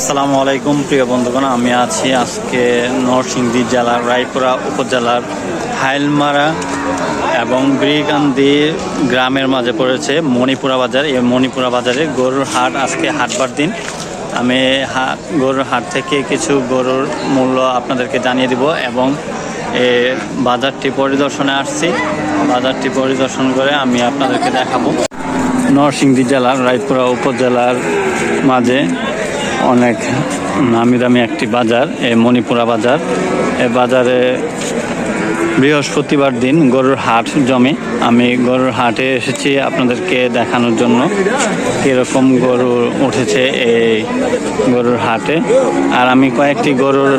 আসসালামু আলাইকুম, প্রিয় বন্ধুগণ, আমি আছি আজকে নরসিংদী জেলার রায়পুরা উপজেলার হাইলমারা এবং ব্রিকান্দি গ্রামের মাঝে পড়েছে মণিপুরা বাজার। এই মণিপুরা বাজারে গরুর হাট আজকে হাটবার দিন। আমি গরুর হাট থেকে কিছু গরুর মূল্য আপনাদেরকে জানিয়ে দিব এবং এ বাজারটি পরিদর্শনে আসছি। বাজারটি পরিদর্শন করে আমি আপনাদেরকে দেখাবো। নরসিংদী জেলার রায়পুরা উপজেলার মাঝে অনেক নামি দামি একটি বাজার এই মণিপুরা বাজার। এ বাজারে বৃহস্পতিবার দিন গরুর হাট জমে। আমি গরুর হাটে এসেছি আপনাদেরকে দেখানোর জন্য। কীরকম গরু উঠেছে এই গরুর হাটে। আর আমি কয়েকটি গরুর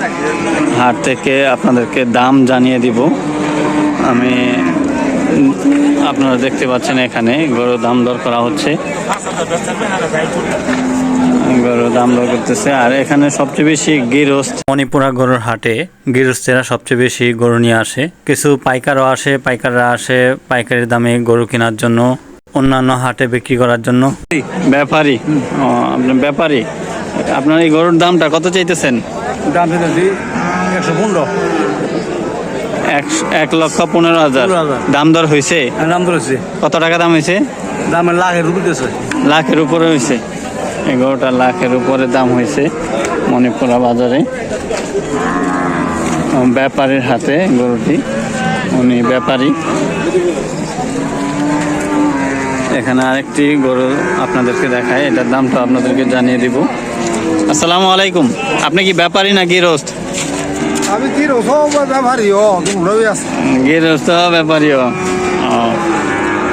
হাট থেকে আপনাদেরকে দাম জানিয়ে দিব। আমি, আপনারা দেখতে পাচ্ছেন এখানে গরুর দাম দর করা হচ্ছে। দাম দর করতেছে। আর এখানে সবচেয়ে বেশি গৃহস্থ মণিপুরা গরুর হাটে গৃহস্থেরা সবচেয়ে বেশি গরু নিয়ে আসে। কিছু পাইকারও আসে পাইকাররা আসে পাইকারি দামে গরু কেনার জন্য অন্যান্য হাটে বিক্রি করার জন্য। ব্যাপারী। ব্যাপারী। আপনার এই গরুর দামটা কত চাইতেছেন? দাম দিতেছি একশো পনেরো। এক এক লক্ষ পনেরো হাজার। দাম দর হয়েছে দাম ধরেছি কত টাকা দাম হয়েছে দামের লাখের দিতেছে লাখের উপরে হয়েছে এগারোটা লাখের উপরে দাম হয়েছে মণিপুরা বাজারে। ব্যাপারীর হাতে গরুটি। উনি ব্যাপারী। এখানে আরেকটি গরু আপনাদেরকে দেখায় এটার দামটা আপনাদেরকে জানিয়ে দিব। আসসালামু আলাইকুম। আপনি কি ব্যাপারী না আমি ও।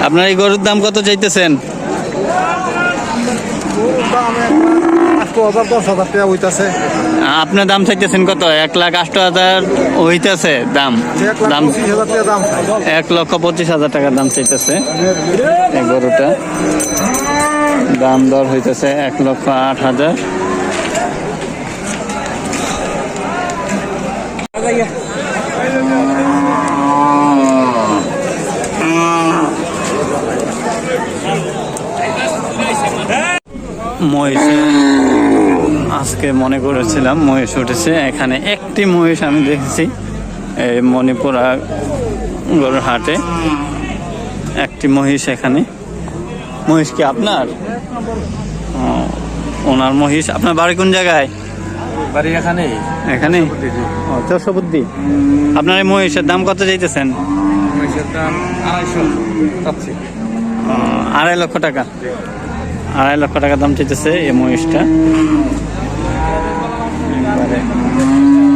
আপনার এই গরুর দাম কত চাইতেছেন? হাজার দশ হাজার টাকা হইতাছে। আপনার দাম চাইতেছেন কত? এক লাখ আষ্ট হাজার হইতেছে দাম। দাম। এক লক্ষ পঁচিশ হাজার টাকার দাম চাইতেছে। এই গরুটা। দাম দর হইতেছে এক লক্ষ আট হাজার। মহিষে আজকে মনে করেছিলাম মহিষ উঠেছে। এখানে একটি মহিষ আমি দেখেছি এই মণিপুরা গরুর হাটে। একটি মহিষ এখানে। মহিষ কি আপনার? ওনার মহিষ। আপনার বাড়ি কোন জায়গায়? বাড়ি এখানে। এখানে? ও চারশো বুদ্ধি আপনার এই মহিষের দাম কত চাইতেছেন? পয়সার দাম আড়াইশো আড়াই লক্ষ টাকা। আড়াই লক্ষ টাকা দাম চাইতেছে এই মহিষটা।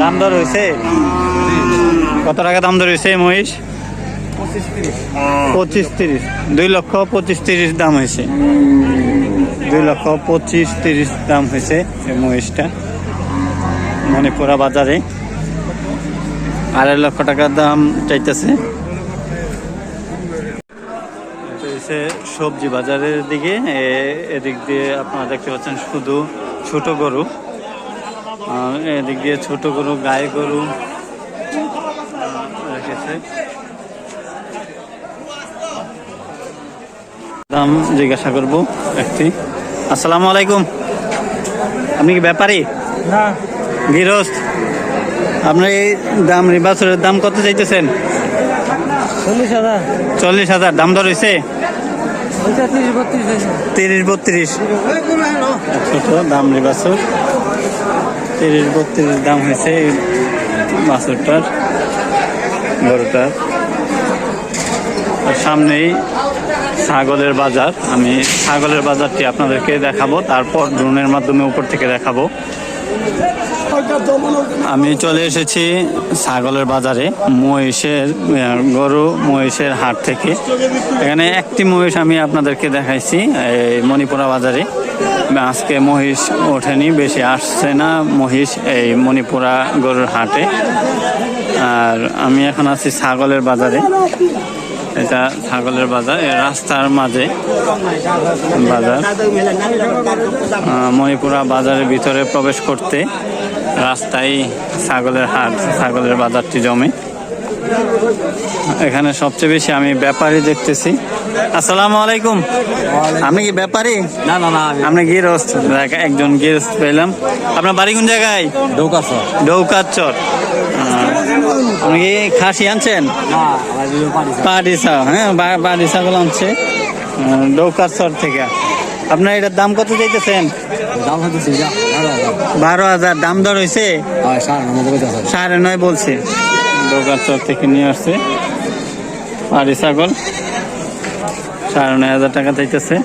দাম দর হয়েছে কত টাকা দাম দর হয়েছে মহিষ? পঁচিশ তিরিশ। দুই লক্ষ পঁচিশ তিরিশ দাম হয়েছে দুই লক্ষ পঁচিশ তিরিশ দাম হয়েছে এই মহিষটা। মণিপুরা বাজারে। আড়াই লক্ষ টাকার দাম চাইতেছে। সবজি বাজারের দিকে। এদিক দিয়ে আপনারা দেখতে পাচ্ছেন শুধু ছোট গরু। এদিক দিয়ে ছোট গরু গায়ে গরু রেখেছে। দাম জিজ্ঞাসা করব একটি। আসসালামু আলাইকুম। আপনি কি ব্যাপারী? না। গৃহস্থ। আপনার এই দাম রিবাসরের দাম কত চাইতেছেন? চল্লিশ হাজার। চল্লিশ হাজার। দাম দর হয়েছে তিরিশ বত্রিশ তিরিশ বত্রিশ। ছোট দাম রিবাসর তিরিশ বত্রিশ দাম হয়েছে এই বাছরটার, গরুটার। সামনেই ছাগলের বাজার। আমি ছাগলের বাজারটি আপনাদেরকে দেখাবো, তারপর ড্রোনের মাধ্যমে উপর থেকে দেখাবো। আমি চলে এসেছি ছাগলের বাজারে, মহিষের গরু, মহিষের হাট থেকে। এখানে একটি মহিষ আমি আপনাদেরকে দেখাইছি, এই মণিপুরা বাজারে। আজকে মহিষ ওঠেনি, বেশি আসছে না মহিষ এই মণিপুরা গরুর হাটে। আর আমি এখন আছি ছাগলের বাজারে। এটা ছাগলের বাজার রাস্তার মাঝে বাজার। মণিপুরা বাজারের ভিতরে প্রবেশ করতে রাস্তায় ছাগলের হাট ছাগলের বাজারটি জমে। এখানে সবচেয়ে বেশি আমি ব্যাপারী দেখতেছি। আসসালামু আলাইকুম। আপনি কি ব্যাপারী? না না না আমি আপনি গৃহস্থ। একজন গৃহস্থ পেলাম। আপনার বাড়ি কোন জায়গায়? ডৌকাছ ডৌকার চর আপনি কি খাসি আনছেন? পাটি ছাগল। হ্যাঁ পাটি ছাগল আনছে। ডৌকার চর থেকে। আপনার এটার দাম কত চাইতেছেন? বারো হাজার। দাম দর হয়েছে সাড়ে নয় বলছে। ডৌকার চর থেকে নিয়ে আসছে। পাটি ছাগল। সাড়ে নয় হাজার টাকা চাইতেছে।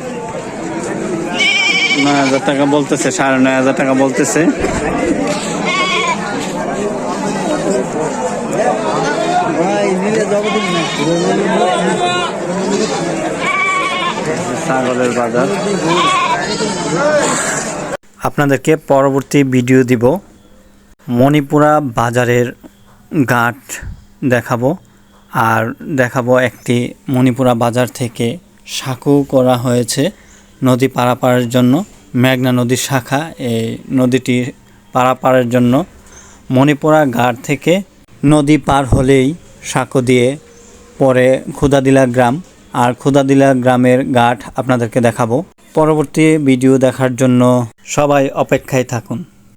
নয় হাজার টাকা বলতেছে সাড়ে নয় হাজার টাকা বলতেছে। ছাগলের বাজার। আপনাদেরকে পরবর্তী ভিডিও দিব। মণিপুরা বাজারের ঘাট দেখাবো। আর দেখাবো একটি মণিপুরা বাজার থেকে সাঁকো করা হয়েছে নদী পারাপারের জন্য। মেঘনা নদীর শাখা, এই নদীটি পারাপারের জন্য। মণিপুরা ঘাট থেকে নদী পার হলেই সাঁকো দিয়ে পরে ক্ষুদাদিলা গ্রাম আর ক্ষুদাদিলা গ্রামের ঘাট আপনাদেরকে দেখাবো। পরবর্তী ভিডিও দেখার জন্য সবাই অপেক্ষায় থাকুন।